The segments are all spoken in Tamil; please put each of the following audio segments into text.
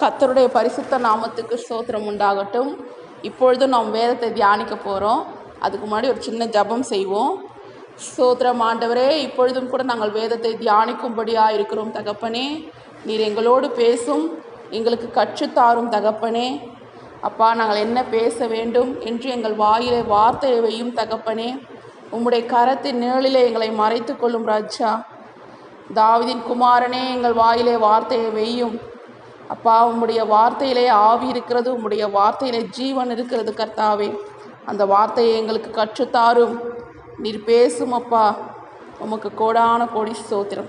கத்தருடைய பரிசுத்த நாமத்துக்கு ஸ்தோத்திரம் உண்டாகட்டும். இப்பொழுது நாம் வேதத்தை தியானிக்க போகிறோம் அதுக்கு முன்னாடி ஒரு சின்ன ஜெபம் செய்வோம். ஸ்தோத்திரம் ஆண்டவரே இப்பொழுதும் கூட நாங்கள் வேதத்தை தியானிக்கும்படியாக இருக்கிறோம் தகப்பனே. நீர் எங்களோடு பேசும் எங்களுக்கு கற்றுத்தாரும் தகப்பனே. அப்பா நாங்கள் என்ன பேச வேண்டும் என்று எங்கள் வாயிலே வார்த்தையை வையும் தகப்பனே. உம்முடைய கரத்தின் நிழலிலே எங்களை மறைத்து கொள்ளும் ராஜா. தாவிதின் குமாரனே எங்கள் வாயிலே வார்த்தையை வெய்யும் அப்பா உம்முடைய வார்த்தையிலே ஆவி இருக்கிறது உம்முடைய வார்த்தையிலே ஜீவன் இருக்கிறது கர்த்தாவே. அந்த வார்த்தையை எங்களுக்கு கற்றுத்தாரும். நீர் பேசும் அப்பா. உமக்கு கோடான கோடி சோத்திரம்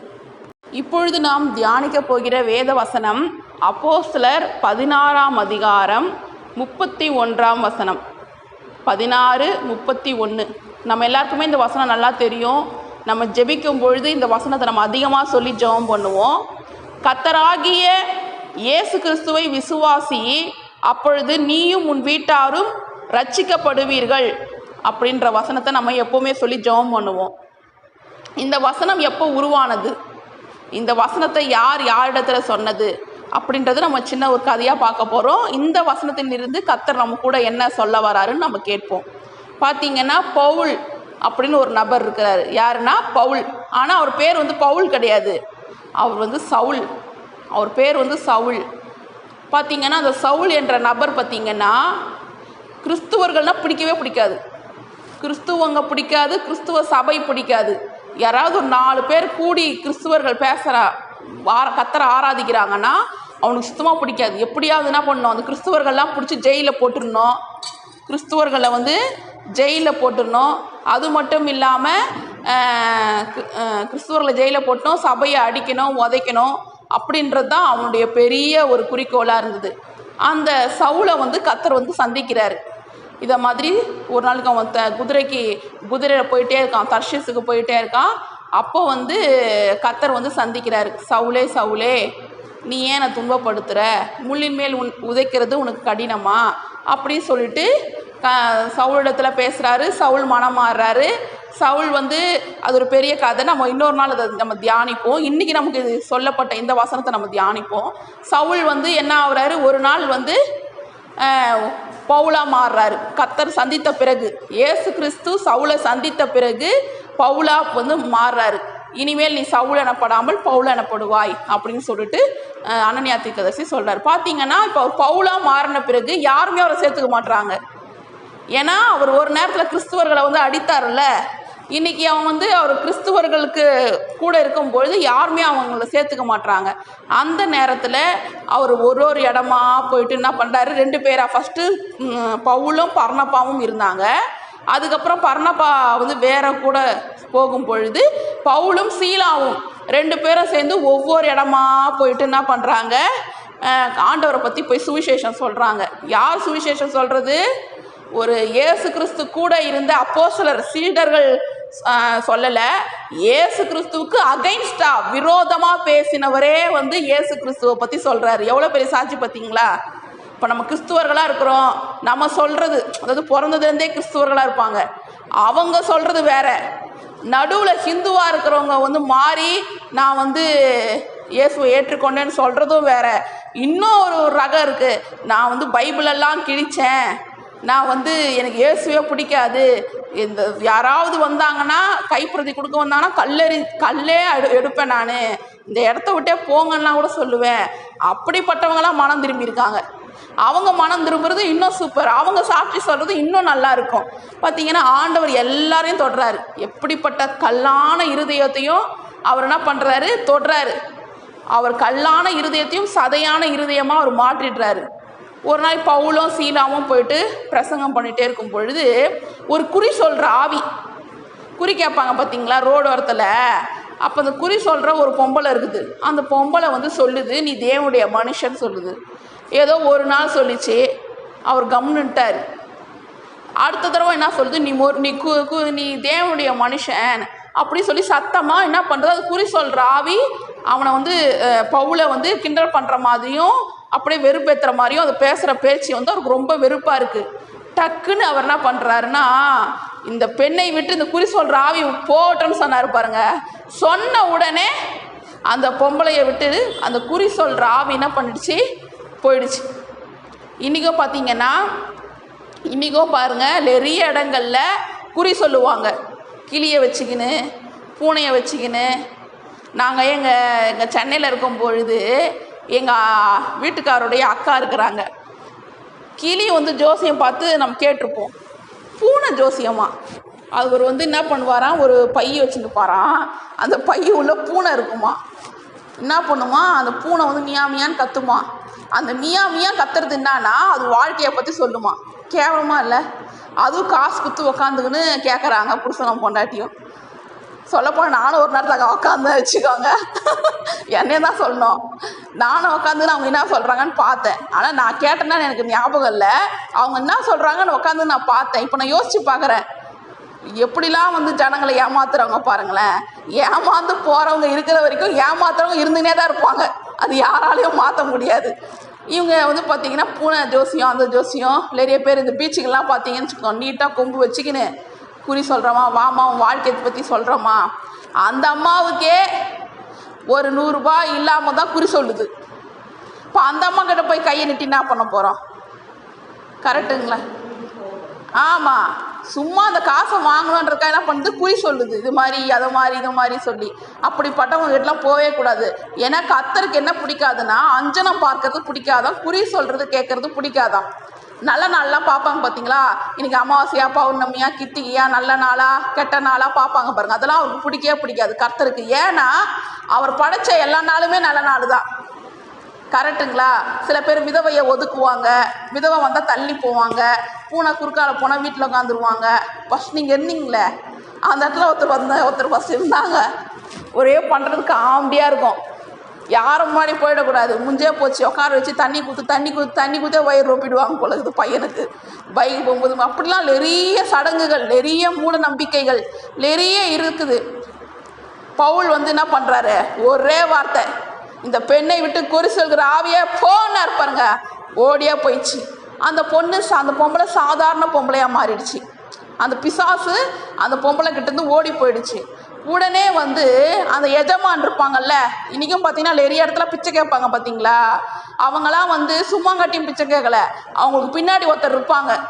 இப்பொழுது நாம் தியானிக்க போகிற வேத வசனம் அப்போஸ்லர் பதினாறாம் அதிகாரம் முப்பத்தி ஒன்றாம் வசனம். பதினாறு முப்பத்தி ஒன்று நம்ம எல்லாருக்குமே இந்த வசனம் நல்லா தெரியும். நம்ம ஜெபிக்கும் பொழுது இந்த வசனத்தை நம்ம அதிகமாக சொல்லி ஜெபம் பண்ணுவோம். கத்தராகிய இயேசு கிறிஸ்துவை விசுவாசி அப்பொழுது நீயும் உன் வீட்டாரும் ரட்சிக்கப்படுவீர்கள் அப்படின்ற வசனத்தை நம்ம எப்போவுமே சொல்லி ஜெபம் பண்ணுவோம். இந்த வசனம் எப்போ உருவானது? இந்த வசனத்தை யார் யாரிடத்துல சொன்னது? அப்படின்றது நம்ம சின்ன ஒரு கதையாக பார்க்க போகிறோம் இந்த வசனத்திலிருந்து கத்தர் நம்ம கூட என்ன சொல்ல வராருன்னு நம்ம கேட்போம். பார்த்தீங்கன்னா பவுல் அப்படின்னு ஒரு நபர் இருக்கிறார். யாருன்னா பவுல். ஆனால் அவர் பேர் வந்து பவுல் கிடையாது. அவர் வந்து சவுல். அவர் பேர் வந்து சவுல். பார்த்தீங்கன்னா அந்த சவுல் என்ற நபர் பார்த்திங்கன்னா கிறிஸ்துவர்கள்னால் பிடிக்கவே பிடிக்காது. கிறிஸ்துவங்க பிடிக்காது கிறிஸ்துவ சபை பிடிக்காது. யாராவது ஒரு நாலு பேர் கூடி கிறிஸ்துவர்கள் பேசுகிறா ஆர கத்தரை ஆராதிக்கிறாங்கன்னா அவனுக்கு சுத்தமாக பிடிக்காது. எப்படியாவது என்ன பண்ணணும்? அந்த கிறிஸ்துவர்கள்லாம் பிடிச்சி ஜெயிலில் போட்டுருணும் கிறிஸ்துவர்களை வந்து ஜெயிலில் போட்டுடணும். அது மட்டும் இல்லாமல் கிறிஸ்துவர்களை ஜெயிலில் போட்டணும் சபையை அடிக்கணும் உதைக்கணும். அப்படின்றது தான் அவனுடைய பெரிய ஒரு குறிக்கோளாக இருந்தது. அந்த சவுளை வந்து கத்தர் வந்து சந்திக்கிறாரு. இதை மாதிரி ஒரு நாளுக்கு அவன் த குதிரைக்கு குதிரையில் போயிட்டே இருக்கான் தர்ஷிஸுக்கு போயிட்டே இருக்கான். அப்போ வந்து கத்தர் வந்து சந்திக்கிறார். சவுளே சவுளே நீ ஏன் என்னை துன்பப்படுத்துகிற முள்ளின் மேல் உன் உதைக்கிறது உனக்கு கடினமா? அப்படின்னு சொல்லிட்டு க சவுளிடத்தில் பேசுகிறாரு சவுல் மனம் மாறுறாரு சவுல் வந்து அது ஒரு பெரிய கதை. நம்ம இன்னொரு நாள் அதை நம்ம தியானிப்போம். இன்றைக்கி நமக்கு இது சொல்லப்பட்ட இந்த வசனத்தை நம்ம தியானிப்போம். சவுல் வந்து என்ன ஆகுறாரு? ஒரு நாள் வந்து பவுலா மாறுறாரு. கத்தர் சந்தித்த பிறகு இயேசு கிறிஸ்து சவுலை சந்தித்த பிறகு பவுலா வந்து மாறுறாரு. இனிமேல் நீ சவுல் எனப்படாமல் பவுல் எனப்படுவாய் அப்படின்னு சொல்லிட்டு அனன்யா தீர்க்கதரிசி சொல்கிறார் பார்த்தீங்கன்னா இப்போ பவுலா மாறின பிறகு யாருமே அவரை சேர்த்துக்க மாட்றாங்க. ஏன்னா அவர் ஒரு நேரத்தில் கிறிஸ்துவர்களை வந்து அடித்தார்ல இன்னைக்கு அவன் வந்து அவர் கிறிஸ்துவர்களுக்கு கூட இருக்கும் பொழுது யாருமே அவங்கள சேர்த்துக்க மாட்றாங்க. அந்த நேரத்தில் அவர் ஒரு ஒரு இடமா போயிட்டு என்ன பண்ணுறாரு ரெண்டு பேரா ஃபஸ்ட்டு பவுலும் பர்ணப்பாவும் இருந்தாங்க. அதுக்கப்புறம் பர்ணப்பா வந்து வேற கூட போகும் பொழுது பவுலும் சீலாவும் ரெண்டு பேரும் சேர்ந்து ஒவ்வொரு இடமா போயிட்டு என்ன பண்ணுறாங்க ஆண்டவரை பற்றி போய் சுவிசேஷம் சொல்கிறாங்க யார் சுவிசேஷம் சொல்கிறது ஒரு இயேசு கிறிஸ்து கூட இருந்த அப்போ சிலர் சீடர்கள் சொல்லலை. இயேசு கிறிஸ்துவுக்கு அகைன்ஸ்டா விரோதமாக பேசினவரே வந்து இயேசு கிறிஸ்துவை பற்றி சொல்கிறாரு எவ்வளோ பெரிய சாட்சி பார்த்தீங்களா? இப்போ நம்ம கிறிஸ்துவர்களாக இருக்கிறோம். நம்ம சொல்கிறது அதாவது பிறந்ததுலேருந்தே கிறிஸ்துவர்களாக இருப்பாங்க. அவங்க சொல்கிறது வேற. நடுவில் ஹிந்துவாக இருக்கிறவங்க வந்து மாறி நான் வந்து இயேசுவை ஏற்றுக்கொண்டேன்னு சொல்கிறதும் வேற. இன்னும் ஒரு ரகம் இருக்குது நான் வந்து பைபிளெல்லாம் கிழிச்சேன். நான் வந்து எனக்கு இயேசுவே பிடிக்காது. இந்த யாராவது வந்தாங்கன்னா கைப்பிரதி கொடுக்க வந்தாங்கன்னா கல்லெறி கல்லே எடு எடுப்பேன் நான். இந்த இடத்த விட்டே போங்கன்னா கூட சொல்லுவேன். அப்படிப்பட்டவங்களாம் மனம் திரும்பியிருக்காங்க. அவங்க மனம் திரும்புறது இன்னும் சூப்பர் அவங்க சாட்சி சொல்கிறது இன்னும் நல்லா இருக்கும். பார்த்தீங்கன்னா ஆண்டவர் எல்லாரையும் தொடுறாரு. எப்படிப்பட்ட கல்லான இருதயத்தையும் அவர் என்ன பண்ணுறாரு தொடுறாரு. அவர் கல்லான இருதயத்தையும் சதையான இருதயமாக அவர் மாற்றிடுறாரு. ஒரு நாள் பவுலும் சீலாவும் போயிட்டு பிரசங்கம் பண்ணிகிட்டே இருக்கும் பொழுது ஒரு குறி சொல்கிற ஆவி. குறி கேட்பாங்க பார்த்தீங்களா ரோடோரத்தில் அப்போ அந்த குறி சொல்கிற ஒரு பொம்பளை இருக்குது. அந்த பொம்பளை வந்து சொல்லுது நீ தேவனுடைய மனுஷன் சொல்லுது. ஏதோ ஒரு நாள் சொல்லிச்சு அவர் கம்னுட்டார் அடுத்த தடவை என்ன சொல்லுது நீ மொ நீ கு கு நீ தேவனுடைய மனுஷன் அப்படி சொல்லி சத்தமாக என்ன பண்ணுறது அது குறி சொல்கிற ஆவி அவனை வந்து பவுலை வந்து கிண்டல் பண்ணுற மாதிரியும் அப்படியே வெறுப்பேற்றுற மாதிரியும் அது பேசுகிற பேச்சு வந்து அவருக்கு ரொம்ப வெறுப்பாக இருக்குது டக்குன்னு அவர் என்ன பண்ணுறாருன்னா இந்த பெண்ணை விட்டு இந்த குறி சொல்கிற ஆவி போட்டோன்னு சொன்னார் பாருங்க. சொன்ன உடனே அந்த பொம்பளையை விட்டு அந்த குறி சொல்கிற ஆவி என்ன பண்ணிடுச்சு? போயிடுச்சு. இன்றைக்கும் பார்த்தீங்கன்னா இன்றைக்கும் பாருங்கள் நிறைய இடங்களில் குறி சொல்லுவாங்க. கிளியை வச்சுக்கின்னு பூனையை வச்சுக்கின்னு நாங்கள் எங்கள் எங்கள் சென்னையில் இருக்கும் பொழுது எங்கள் வீட்டுக்காரருடைய அக்கா இருக்கிறாங்க. கிளி வந்து ஜோசியம் பார்த்து நம்ம கேட்டிருப்போம். பூனை ஜோசியமா? அவர் வந்து என்ன பண்ணுவாராம்? ஒரு பைய வச்சுருப்பாராம் அந்த பைய உள்ள பூனை இருக்குமா? என்ன பண்ணுமா? அந்த பூனை வந்து மியா மியான்னு கத்துமா? அந்த மியா மியா கத்துறது என்னன்னா அது வாழ்க்கையை பற்றி சொல்லுமா? கேவலமா இல்லை? அதுவும் காசு குத்து உக்காந்துக்குன்னு கேட்குறாங்க புருஷனம் பொண்டாட்டியும். சொல்லப்போனால் நானும் ஒரு நேரத்தில் உட்காந்து வச்சுக்கோங்க. என்னைய தான் சொல்லணும். நானும் உட்காந்து அவங்க என்ன சொல்கிறாங்கன்னு பார்த்தேன். ஆனால் நான் கேட்டேன்னா எனக்கு ஞாபகம் இல்லை. அவங்க என்ன சொல்கிறாங்கன்னு உட்காந்து நான் பார்த்தேன். இப்போ நான் யோசிச்சு பார்க்குறேன் எப்படிலாம் வந்து ஜனங்களை ஏமாத்துறவங்க பாருங்களேன். ஏமாந்து போகிறவங்க இருக்கிற வரைக்கும் ஏமாத்துறவங்க இருந்துனே தான் இருப்பாங்க. அது யாராலையும் மாற்ற முடியாது. இவங்க வந்து பார்த்தீங்கன்னா பூனை ஜோசியம் அந்த ஜோசியம் நிறைய பேர் இந்த பீச்சுக்கெல்லாம் பார்த்தீங்கன்னு வச்சுக்கோங்க. நீட்டாக கொம்பு வச்சுக்கின்னு குறி சொல்கிறோமா வாமா உன் வாழ்க்கையை பற்றி சொல்கிறோமா அந்த அம்மாவுக்கே ஒரு நூறுரூபா இல்லாமல் தான் குறி சொல்லுது. இப்போ அந்த அம்மா கிட்ட போய் கையை நிட்டி என்ன பண்ண போகிறோம் கரெக்டுங்களா? ஆமாம் சும்மா அந்த காசை வாங்கணுன்றதுக்காக என்ன பண்ணுது? குறி சொல்லுது. இது மாதிரி அதை மாதிரி இது மாதிரி சொல்லி. அப்படிப்பட்டவங்க கிட்டலாம் போகவே கூடாது. ஏன்னா கத்தருக்கு என்ன பிடிக்காதுன்னா அஞ்சனம் பார்க்கறது பிடிக்காதான் குறி சொல்கிறது கேட்கறது பிடிக்காதான் நல்ல நாள்லாம் பார்ப்பாங்க பார்த்தீங்களா இன்னைக்கு அமாவாசையா பௌர்ணமியா கித்திகையா நல்ல நாளா கெட்ட நாளா பார்ப்பாங்க பாருங்க. அதெல்லாம் அவருக்கு பிடிக்கவே பிடிக்காது கர்த்தருக்கு. ஏன்னா அவர் படைச்ச எல்லா நாளுமே நல்ல நாள் தான் கரெக்டுங்களா சில பேர் விதவையை ஒதுக்குவாங்க விதவை வந்தால் தள்ளி போவாங்க பூனை குறுக்கால போனால் வீட்டில் உட்காந்துருவாங்க ஃபஸ்ட் நீங்கள் இருந்தீங்களே அந்த இடத்துல ஒருத்தர் வந்த ஒருத்தர் ஃபஸ்ட் இருந்தாங்க. ஒரே பண்ணுறதுக்கு ஆம்பியாக இருக்கும். யாரும் முன்னாடி போயிடக்கூடாது. முஞ்சே போச்சு. உட்கார வச்சு தண்ணி கொடுத்து தண்ணி கொடுத்து தண்ணி கொடுத்தே வயிறு ரொப்பிடுவாங்க போல இருக்குது பையனுக்கு. பைக் போகும்போது அப்படிலாம் நிறைய சடங்குகள் நிறைய மூட நம்பிக்கைகள் நிறைய இருக்குது. பவுல் வந்து என்ன பண்ணுறாரு ஒரே வார்த்தை. இந்த பெண்ணை விட்டு குறி சொல்கிற ஆவியே போன்னு இருப்பாருங்க ஓடியா போயிடுச்சு. அந்த பொண்ணு சா- அந்த பொம்பளை சாதாரண பொம்பளையாக மாறிடுச்சு. அந்த பிசாசு அந்த பொம்பளை கிட்டேருந்து ஓடி போயிடுச்சு. உடனே வந்து அந்த எஜமான் இருப்பாங்கல்ல இன்றைக்கும் பார்த்தீங்கன்னா நிறைய இடத்துல பிச்சை கேட்பாங்க பார்த்தீங்களா அவங்களாம் வந்து சும்மா கட்டியும் பிச்சை கேட்கல. அவங்களுக்கு பின்னாடி ஒருத்தர் இருப்பாங்க.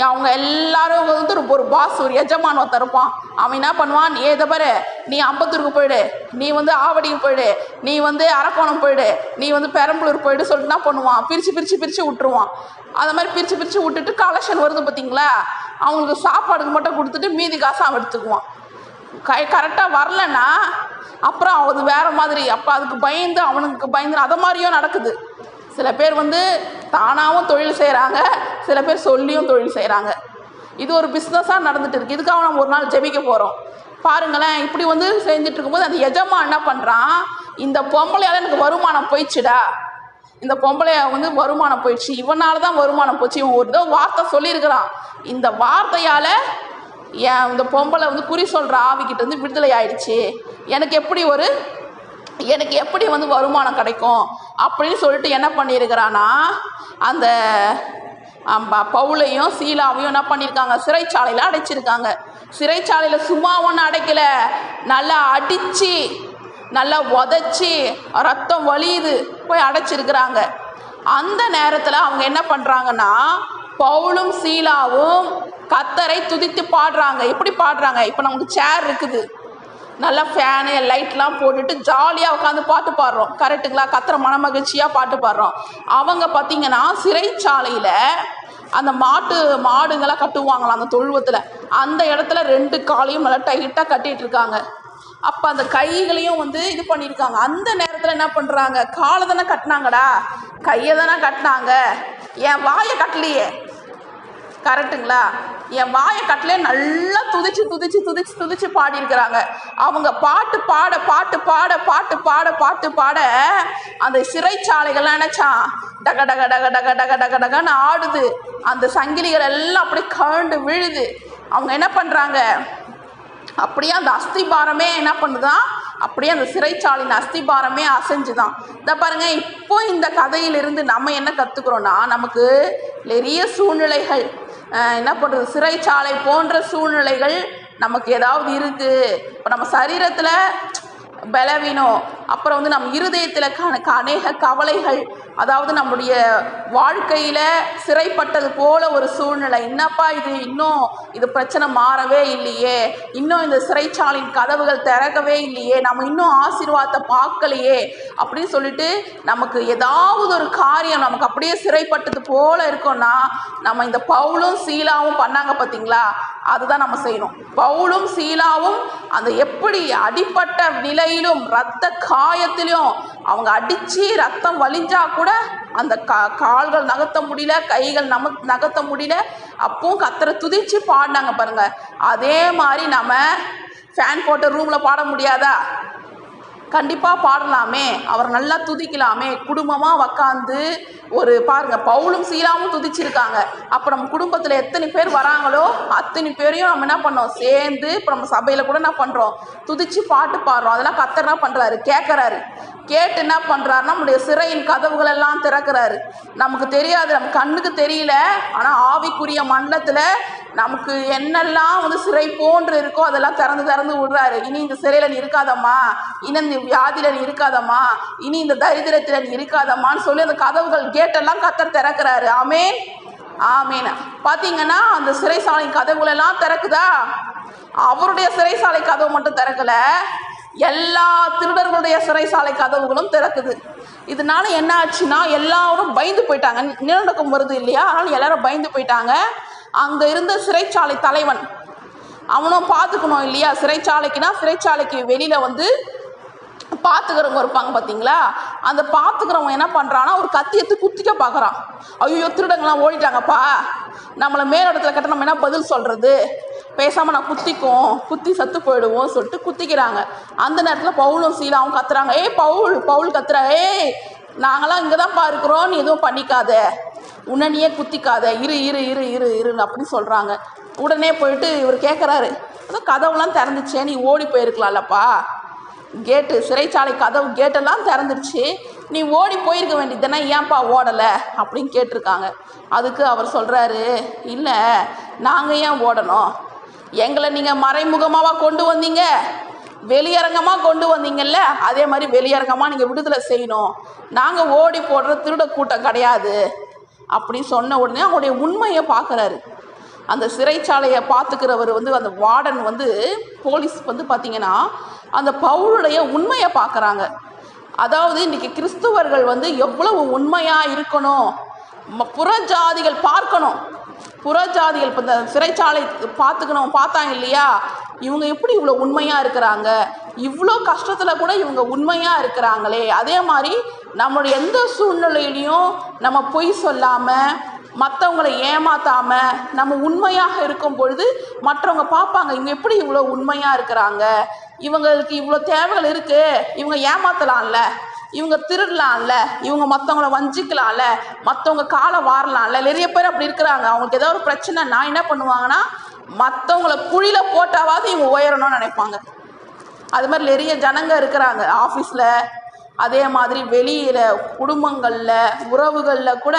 அவங்க எல்லாரும் வந்து ஒரு- பாஸ் ஒரு எஜமான் ஒருத்தன் இருப்பான். அவன் என்ன பண்ணுவான்? நீ இதை பாரு. நீ அம்பத்தூருக்கு போயிடு. நீ வந்து ஆவடிக்கு போயிடு. நீ வந்து அரக்கோணம் போயிடு. நீ வந்து பெரம்பலூர் போயிடு. சொல்லிட்டு என்ன பண்ணுவான்? பிரித்து பிரித்து பிரித்து விட்டுருவான். அந்த மாதிரி பிரித்து பிரித்து விட்டுட்டு கலெக்ஷன் வருது பார்த்தீங்களா அவங்களுக்கு சாப்பாடுக்கு மட்டும் கொடுத்துட்டு மீதி காசு அவன் எடுத்துக்குவான். கை கரெக்டாக வரலன்னா அப்புறம் அது வேற மாதிரி. அப்போ அதுக்கு பயந்து அவனுக்கு பயந்து அதை மாதிரியும் நடக்குது. சில பேர் வந்து தானாகவும் தொழில் செய்கிறாங்க சில பேர் சொல்லியும் தொழில் செய்கிறாங்க இது ஒரு பிஸ்னஸாக நடந்துட்டு இருக்கு. இதுக்காக நம்ம ஒரு நாள் ஜெபிக்க போகிறோம் பாருங்களேன் இப்படி வந்து செஞ்சுட்டு இருக்கும்போது அந்த எஜமா என்ன பண்ணுறான் இந்த பொம்பளையால் எனக்கு வருமானம் போயிடுச்சுடா. இந்த பொம்பளைய வந்து வருமானம் போயிடுச்சு. இவனால தான் வருமானம் போச்சு. இவன் ஒரு தடவை வார்த்தை சொல்லியிருக்கிறான். இந்த வார்த்தையால் என் இந்த பொம்பளை வந்து குறி சொல்கிற ஆவிக்கிட்ட வந்து விடுதலை ஆயிடுச்சு? எனக்கு எப்படி ஒரு எனக்கு எப்படி வந்து வருமானம் கிடைக்கும்? அப்படின்னு சொல்லிட்டு என்ன பண்ணியிருக்கிறான்னா அந்த ப- பவுலையும் சீலாவையும் என்ன பண்ணியிருக்காங்க? சிறைச்சாலையில் அடைச்சிருக்காங்க. சிறைச்சாலையில் சும்மா ஒன்று அடைக்கல. நல்லா அடித்து நல்லா உதச்சி ரத்தம் வலியுது போய் அடைச்சிருக்கிறாங்க. அந்த நேரத்தில் அவங்க என்ன பண்ணுறாங்கன்னா பவுலும் சீலாவும் கத்தரை துதித்து பாடுறாங்க. எப்படி பாடுறாங்க? இப்போ நமக்கு சேர் இருக்குது. நல்லா ஃபேனு லைட்லாம் போட்டுட்டு ஜாலியாக உட்காந்து பாட்டு பாடுறோம். கரெக்டுங்களா கத்துற மனமகிழ்ச்சியாக பாட்டு பாடுறோம். அவங்க பார்த்தீங்கன்னா சிறைச்சாலையில் அந்த மாட்டு மாடுங்களாம் கட்டுவாங்களாம் அந்த தொழுவத்தில்? அந்த இடத்துல ரெண்டு காலையும் நல்லா டைட்டாக கட்டிகிட்டு இருக்காங்க. அப்போ அந்த கைகளையும் வந்து இது பண்ணியிருக்காங்க அந்த நேரத்தில் என்ன பண்ணுறாங்க காலை தானே கட்டினாங்கடா. கையை தானே கட்டினாங்க. என் வாயை கட்டலையே. கரெக்டுங்களா என் வாயை கட்டிலே நல்லா துதிச்சு துதிச்சு துதிச்சு துதிச்சு பாடியிருக்கிறாங்க. அவங்க பாட்டு பாட பாட்டு பாட பாட்டு பாட பாட்டு பாட அந்த சிறைச்சாலைகள்லாம் நினச்சான். டக டக டக டக டக டக டகன்னு ஆடுது. அந்த சங்கிலிகள் எல்லாம் அப்படி கண்டு விழுது. அவங்க என்ன பண்ணுறாங்க அப்படியே அந்த அஸ்திபாரமே என்ன பண்ணுதான்? அப்படியே அந்த சிறைச்சாலையின் அஸ்திபாரமே அசைஞ்சுதான். இதை பாருங்க இப்போ இந்த கதையிலிருந்து நம்ம என்ன கற்றுக்குறோன்னா நமக்கு நிறைய சூழ்நிலைகள். என்ன பண்ணுறது சிறைச்சாலை போன்ற சூழ்நிலைகள் நமக்கு ஏதாவது இருக்குது இப்போ நம்ம சரீரத்தில் பலவீனம். அப்புறம் வந்து நம் இருதயத்தில் கணக்கு அநேக கவலைகள். அதாவது நம்முடைய வாழ்க்கையில் சிறைப்பட்டது போல ஒரு சூழ்நிலை. என்னப்பா இது? இன்னும் இது பிரச்சனை மாறவே இல்லையே. இன்னும் இந்த சிறைச்சாலையின் கதவுகள் திறக்கவே இல்லையே. நம்ம இன்னும் ஆசீர்வாதத்தை பார்க்கலையே. அப்படின்னு சொல்லிட்டு நமக்கு ஏதாவது ஒரு காரியம் நமக்கு அப்படியே சிறைப்பட்டது போல இருக்கோம்னா நம்ம இந்த பவுலும் சீலாவும் பண்ணாங்க பார்த்தீங்களா அதுதான் நம்ம செய்யணும். பவுலும் சீலாவும் அந்த எப்படி அடிப்பட்ட நிலையிலும் ரத்த காயத்திலும் அவங்க அடித்து ரத்தம் வலிஞ்சா கூட அந்த கா கால்கள் நகர்த்த முடியல கைகள் நம நகர்த்த முடியல. அப்பவும் கத்தரை துதிச்சு பாடினாங்க பாருங்க. அதே மாதிரி நம்ம ஃபேன் போட்ட ரூமில் பாட முடியாதா? கண்டிப்பாக பாடலாமே. அவர் நல்லா துதிக்கலாமே. குடும்பமாக உக்காந்து ஒரு பாருங்க பவுலும் சீலாவும் துதிச்சிருக்காங்க. அப்போ நம்ம குடும்பத்தில் எத்தனை பேர் வராங்களோ அத்தனை பேரையும் நம்ம என்ன பண்ணோம்? சேர்ந்து இப்போ நம்ம சபையில் கூட என்ன பண்ணுறோம் துதிச்சு பாட்டு பாடுறோம். அதெல்லாம் கத்தர் என்ன பண்ணுறாரு கேட்குறாரு கேட்டு என்ன பண்ணுறாரு நம்முடைய சிறையின் கதவுகள் எல்லாம் திறக்கிறாரு. நமக்கு தெரியாது நம்ம கண்ணுக்கு தெரியல ஆனால் ஆவிக்குரிய மண்டலத்தில் நமக்கு என்னெல்லாம் வந்து சிறை போன்று இருக்கோ அதெல்லாம் திறந்து திறந்து விடுறாரு. இனி இந்த சிறையில் நீ இருக்காதம்மா. இனி இந்த வியாதியில் நீ இருக்காதம்மா. இனி இந்த தரித்திரத்தில் நீ இருக்காதம்மான்னு சொல்லி அந்த கதவுகள் கேட்டெல்லாம் கத்தர் திறக்கிறாரு. ஆமேன். ஆமேன். பார்த்தீங்கன்னா அந்த சிறைசாலை கதவுகள் எல்லாம் திறக்குதா? அவருடைய சிறைசாலை கதவு மட்டும் திறக்கல. எல்லா திருடர்களுடைய சிறைசாலை கதவுகளும் திறக்குது. இதனால என்ன ஆச்சுன்னா எல்லாரும் பயந்து போயிட்டாங்க. நிலநடுக்கம் வருது இல்லையா? அதனால எல்லாரும் பயந்து போயிட்டாங்க. அங்கே இருந்த சிறைச்சாலை தலைவன் அவனும் பார்த்துக்கணும் இல்லையா? சிறைச்சாலைக்குனா சிறைச்சாலைக்கு வெளியில் வந்து பார்த்துக்கிறவங்க இருப்பாங்க பார்த்தீங்களா? அந்த பார்த்துக்கிறவங்க என்ன பண்ணுறான்னா ஒரு கத்தி எடுத்து குத்திக்க பார்க்குறான். ஐயோ திருடங்களாம் ஓடிட்டாங்கப்பா. நம்மளை மேலிடத்துல கட்ட நம்ம என்ன பதில் சொல்கிறது பேசாமல் நான் குத்திக்கும் குத்தி சத்து போயிடுவோம் சொல்லிட்டு குத்திக்கிறாங்க. அந்த நேரத்தில் பவுலும் சீலாவும் கத்துறாங்க. ஏய் பவுல் பவுல் கத்துறா. ஏய் நாங்களாம் இங்கே தான் இருக்கிறோம். நீ எதுவும் பண்ணிக்காத. உன்னனையே குத்திக்காத. இரு இரு இரு இரு இருன்னு அப்படின்னு சொல்கிறாங்க உடனே போயிட்டு இவர் கேட்குறாரு அதுவும் கதவுலாம் திறந்துச்சே. நீ ஓடி போயிருக்கலாம்லப்பா. கேட்டு சிறைச்சாலை கதவு கேட்டெல்லாம் திறந்துருச்சு. நீ ஓடி போயிருக்க வேண்டியதுனா ஏன்ப்பா ஓடலை? அப்படின்னு கேட்டிருக்காங்க. அதுக்கு அவர் சொல்கிறாரு இல்லை நாங்கள் ஏன் ஓடணும்? எங்களை நீங்கள் மறைமுகமாக கொண்டு வந்தீங்க. வெளியரங்கமாக கொண்டு வந்தீங்கல்ல? அதே மாதிரி வெளியரங்கமாக நீங்கள் விடுதலை செய்யணும். நாங்கள் ஓடி போடுற திருட கூட்டம் கிடையாது. அப்படின்னு சொன்ன உடனே அவங்களுடைய உண்மையை பார்க்குறாரு. அந்த சிறைச்சாலையை பார்த்துக்கிறவர் வந்து அந்த வார்டன் வந்து போலீஸ் வந்து பார்த்தீங்கன்னா அந்த பவுலுடைய உண்மையை பார்க்குறாங்க. அதாவது இன்றைக்கி கிறிஸ்துவர்கள் வந்து எவ்வளவு உண்மையாக இருக்கணும்? ம- புறஜாதிகள் பார்க்கணும். புறஜாதிகள் இப்போ இந்த சிறைச்சாலை பார்த்துக்கணும் பார்த்தாங்க இல்லையா? இவங்க எப்படி இவ்வளோ உண்மையாக இருக்கிறாங்க? இவ்வளோ கஷ்டத்தில் கூட இவங்க உண்மையாக இருக்கிறாங்களே. அதே மாதிரி நம்மளுடைய எந்த சூழ்நிலையிலையும் நம்ம பொய் சொல்லாமல் மற்றவங்களை ஏமாத்தாம நம்ம உண்மையாக இருக்கும் பொழுது மற்றவங்க பார்ப்பாங்க இவங்க எப்படி இவ்வளோ உண்மையாக இருக்கிறாங்க? இவங்களுக்கு இவ்வளோ தேவைகள் இருக்குது இவங்க ஏமாத்தலாம்ல. இவங்க திருடலாம்ல இவங்க மற்றவங்கள வஞ்சிக்கலாம்ல மற்றவங்க காலை வாரலாம்ல நிறைய பேர் அப்படி இருக்கிறாங்க. அவங்களுக்கு ஏதாவது ஒரு பிரச்சனை நான் என்ன பண்ணுவாங்கன்னா மற்றவங்கள குழியில் போட்டாவது இவங்க உயரணும்னு நினைப்பாங்க. அது மாதிரி நிறைய ஜனங்க இருக்கிறாங்க ஆஃபீஸில் அதே மாதிரி வெளியில் குடும்பங்களில் உறவுகளில் கூட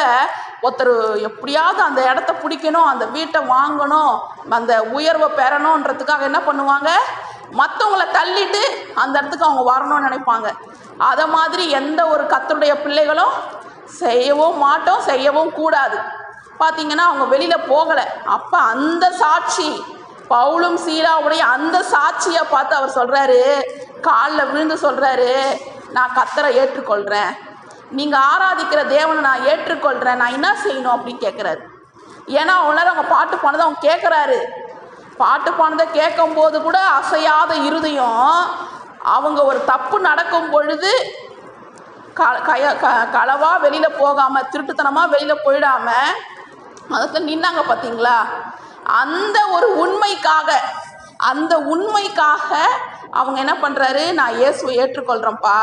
ஒருத்தர் எப்படியாவது அந்த இடத்த பிடிக்கணும் அந்த வீட்டை வாங்கணும் அந்த உயர்வை பெறணுன்றதுக்காக என்ன பண்ணுவாங்க? மற்றவங்கள தள்ளிட்டு அந்த இடத்துக்கு அவங்க வரணும்னு நினைப்பாங்க. அதை மாதிரி எந்த ஒரு கத்தருடைய பிள்ளைகளும் செய்யவும் மாட்டோம் செய்யவும் கூடாது. பார்த்தீங்கன்னா அவங்க வெளியில் போகலை. அப்போ அந்த சாட்சி பவுலும் சீலாவுடைய அந்த சாட்சியை பார்த்து அவர் சொல்கிறாரு காலில் விழுந்து சொல்கிறாரு நான் கத்தரை ஏற்றுக்கொள்கிறேன் நீங்கள் ஆராதிக்கிற தேவனை நான் ஏற்றுக்கொள்கிறேன் நான் என்ன செய்யணும்? அப்படின்னு கேட்குறாரு ஏன்னா அவ்வளோ அவங்க பாட்டு போனதை அவங்க கேட்குறாரு பாட்டு போனதை கேட்கும்போது கூட அசையாத இருதயம் அவங்க ஒரு தப்பு நடக்கும் பொழுது க கய க களவாக வெளியில் போகாமல் திருட்டுத்தனமாக வெளியில் போயிடாமல் அதுக்கு நின்னாங்க பார்த்தீங்களா அந்த ஒரு உண்மைக்காக அந்த உண்மைக்காக அவங்க என்ன பண்ணுறாரு நான் இயேசுவை ஏற்றுக்கொள்கிறேன்ப்பா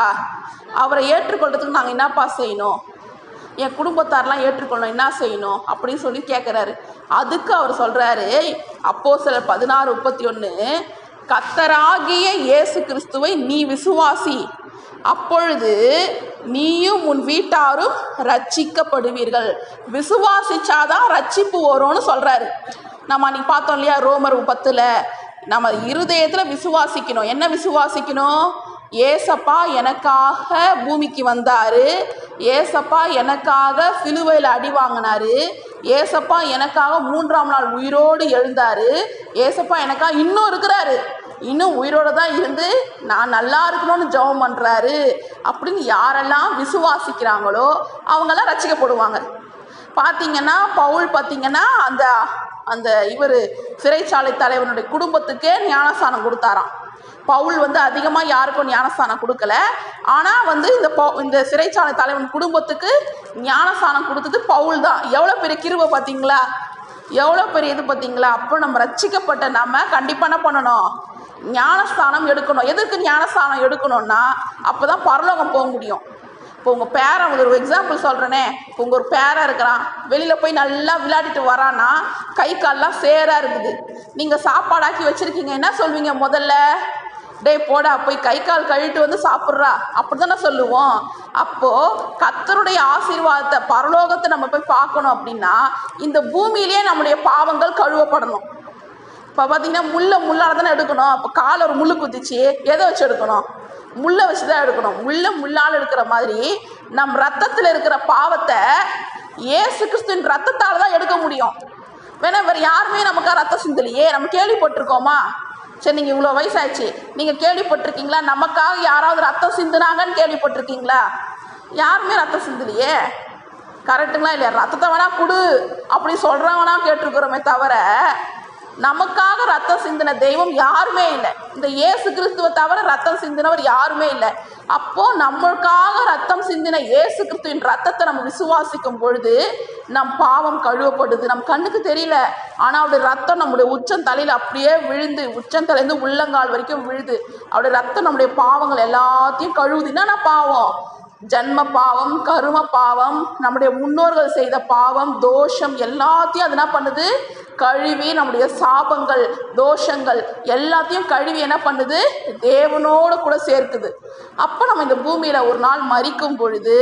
அவரை ஏற்றுக்கொள்கிறதுக்கு நாங்கள் என்னப்பா செய்யணும்? என் குடும்பத்தாரெலாம் ஏற்றுக்கொள்ளணும் என்ன செய்யணும்? அப்படின்னு சொல்லி கேட்குறாரு அதுக்கு அவர் சொல்கிறாரு அப்போ சில பதினாறு முப்பத்தி ஒன்று கத்தராகிய இயேசு கிறிஸ்துவை நீ விசுவாசி. அப்பொழுது நீயும் உன் வீட்டாரும் ரட்சிக்கப்படுவீர்கள் விசுவாசிச்சாதான் ரட்சிப்பு வரும்னு சொல்கிறாரு நம்ம அன்றைக்கி பார்த்தோம் இல்லையா ரோமர் பத்தில் நம்ம இருதயத்தில் விசுவாசிக்கணும். என்ன விசுவாசிக்கணும்? ஏசப்பா எனக்காக பூமிக்கு வந்தார். ஏசப்பா எனக்காக சிலுவையில் அடி வாங்கினாரு. ஏசப்பா எனக்காக மூன்றாம் நாள் உயிரோடு எழுந்தார். ஏசப்பா எனக்காக இன்னும் இருக்கிறாரு. இன்னும் உயிரோடு தான் இருந்து நான் நல்லா இருக்கணும்னு ஜெபம் பண்ணுறாரு அப்படின்னு யாரெல்லாம் விசுவாசிக்கிறாங்களோ அவங்கெல்லாம் ரசிக்கப்படுவாங்க. பார்த்தீங்கன்னா பவுல் பார்த்தீங்கன்னா அந்த அந்த இவர் சிறைச்சாலை தலைவனுடைய குடும்பத்துக்கே ஞானஸ்தானம் கொடுத்தாராம். பவுல் வந்து அதிகமாக யாருக்கும் ஞானஸ்தானம் கொடுக்கல. ஆனால் வந்து இந்த ப இந்த சிறைச்சாலை தலைவன் குடும்பத்துக்கு ஞானஸ்தானம் கொடுத்தது பவுல் தான். எவ்வளோ பெரிய கிருவை பார்த்தீங்களா எவ்வளோ பெரிய இது பார்த்தீங்களா அப்போ நம்ம ரச்சிக்கப்பட்ட நம்ம கண்டிப்பாக என்ன பண்ணணும்? ஞானஸ்தானம் எடுக்கணும். எதுக்கு ஞானஸ்தானம் எடுக்கணும்னா அப்போ தான் பரலோகம் போக முடியும். இப்போ உங்கள் பேரன் ஒரு எக்ஸாம்பிள் சொல்கிறேனே இப்போ உங்கள் ஒரு பேராக இருக்கிறான். வெளியில் போய் நல்லா விளையாடிட்டு வரான்னா கை கால்லாம் சேராக இருக்குது. நீங்கள் சாப்பாடாக்கி வச்சுருக்கீங்க. என்ன சொல்வீங்க முதல்ல? டேய் போடா போய் கை கால் கழுவிட்டு வந்து சாப்பிட்றா. அப்படி தானே சொல்லுவோம். அப்போது கத்தருடைய ஆசீர்வாதத்தை பரலோகத்தை நம்ம போய் பார்க்கணும் அப்படின்னா இந்த பூமியிலேயே நம்முடைய பாவங்கள் கழுவப்படணும். இப்போ பார்த்தீங்கன்னா முள்ளை முள்ளால் தானே எடுக்கணும். அப்போ கால் ஒரு முள்ளு குத்திச்சு எதை வச்சு எடுக்கணும்? முள்ளை வச்சு தான் எடுக்கணும். முள்ளை முள்ளால் எடுக்கிற மாதிரி நம் ரத்தத்தில் இருக்கிற பாவத்தை ஏசு கிறிஸ்துவின் ரத்தத்தால் தான் எடுக்க முடியும். வேணா வேறு யாருமே நமக்காக ரத்தம் சிந்தலையே. நம்ம கேள்விப்பட்டிருக்கோமா? சரி நீங்கள் இவ்வளோ வயசாச்சு நீங்கள் கேள்விப்பட்டிருக்கீங்களா? நமக்காக யாராவது ரத்தம் சிந்துனாங்கன்னு கேள்விப்பட்டிருக்கீங்களா? யாருமே ரத்தம் சிந்தலையே. கரெக்டுங்களா இல்லையா? ரத்தத்தை வேணா கொடு. அப்படி சொல்கிறவனா கேட்டிருக்கிறோமே தவிர நமக்காக ரத்தம் சிந்தின தெய்வம் யாருமே இல்லை. இந்த இயேசு கிறிஸ்துவை தவிர ரத்தம் சிந்தினவர் யாருமே இல்லை. அப்போ நம்மளுக்காக ரத்தம் சிந்தின இயேசு கிறிஸ்துவின் ரத்தத்தை நம்ம விசுவாசிக்கும் பொழுது நம் பாவம் கழுவப்படுது. நம் கண்ணுக்கு தெரியல. ஆனால் அவருடைய ரத்தம் நம்முடைய உச்சம் தலையில் அப்படியே விழுந்து உச்சந்தலையிலேருந்து உள்ளங்கால் வரைக்கும் விழுது. அவருடைய ரத்தம் நம்முடைய பாவங்கள் எல்லாத்தையும் கழுவுது. என்னன்னா பாவம்? ஜன்ம பாவம் கரும பாவம் நம்முடைய முன்னோர்கள் செய்த பாவம் தோஷம் எல்லாத்தையும் அது என்ன பண்ணுது? கழுவி நம்முடைய சாபங்கள் தோஷங்கள் எல்லாத்தையும் கழுவி என்ன பண்ணுது? தேவனோடு கூட சேர்க்குது. அப்போ நம்ம இந்த பூமியில் ஒரு நாள் மறிக்கும் பொழுது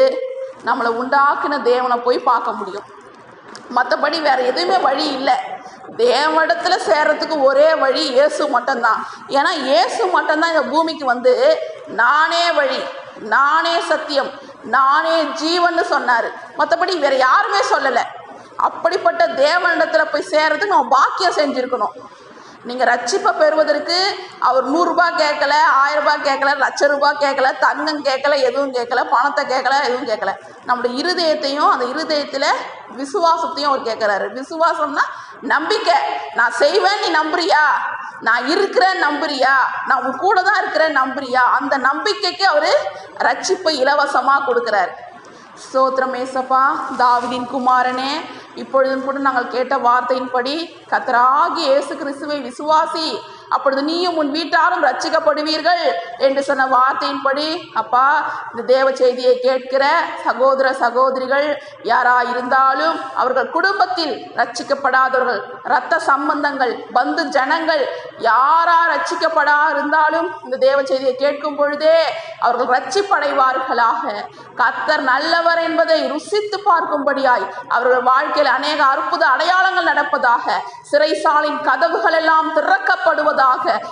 நம்மளை உண்டாக்கின தேவனை போய் பார்க்க முடியும். மற்றபடி வேறு எதுவுமே வழி இல்லை. தேவனிடத்துல சேர்கிறதுக்கு ஒரே வழி இயேசு மட்டும்தான். ஏன்னா இயேசு மட்டும்தான் இந்த பூமிக்கு வந்து நானே வழி. நானே சத்தியம் நானே ஜீவன்னு சொன்னார். மற்றபடி வேற யாருமே சொல்லலை. அப்படிப்பட்ட தேவனிடத்தில் போய் சேர்றதுக்கு நம்ம பாக்கியம் செஞ்சுருக்கணும். நீங்கள் ரட்சிப்பை பெறுவதற்கு அவர் நூறுரூபா கேட்கல ஆயிரம் ரூபாய் கேட்கல லட்ச ரூபாய் கேட்கல தங்கம் கேட்கல எதுவும் கேட்கல பணத்தை கேட்கல எதுவும் கேட்கல. நம்முடைய இருதயத்தையும் அந்த இருதயத்தில் விசுவாசத்தையும் அவர் கேட்குறாரு. விசுவாசம்னா நம்பிக்கை. நான் செய்வேன் நீ நம்புறியா? நான் இருக்கிறேன் நம்புறியா? நான் உன் கூட தான் இருக்கிறேன் நம்புறியா? அந்த நம்பிக்கைக்கு அவர் ரட்சிப்பை இலவசமாக கொடுக்குறாரு. ஸ்தோத்திரம் ஏசப்பா தாவிதின் குமாரனே இப்பொழுதும் கூட நாங்கள் கேட்ட வார்த்தையின்படி கத்தராகி இயேசு கிறிஸ்துவை விசுவாசி அப்பொழுது நீயும் உன் வீட்டாரும் ரட்சிக்கப்படுவீர்கள் என்று சொன்ன வார்த்தையின்படி அப்பா இந்த தேவ செய்தியை கேட்கிற சகோதர சகோதரிகள் யாரா இருந்தாலும் அவர்கள் குடும்பத்தில் ரட்சிக்கப்படாதவர்கள் இரத்த சம்பந்தங்கள் பந்து ஜனங்கள் யாரா ரட்சிக்கப்படா இருந்தாலும் இந்த தேவ செய்தியை கேட்கும் பொழுதே அவர்கள் ரட்சிப்படைவார்களாக கத்தர் நல்லவர் என்பதை ருசித்து பார்க்கும்படியாய் அவர்கள் வாழ்க்கையில் அநேக அற்புத அடையாளங்கள் நடப்பதாக சிறைசாலின் கதவுகள் எல்லாம் திறக்கப்படுவதாக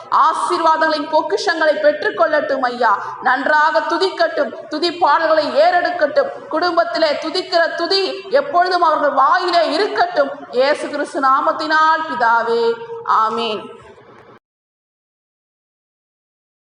ஆசீர்வாதங்களின் பொக்கிஷங்களை பெற்றுக்கொள்ளட்டும் ஐயா. நன்றாக துதிக்கட்டும். துதி பாடல்களை ஏறெடுக்கட்டும். குடும்பத்திலே துதிக்கிற துதி எப்பொழுதும் அவர்கள் வாயிலே இருக்கட்டும். இயேசு கிறிஸ்து நாமத்தினால் பிதாவே. ஆமீன்.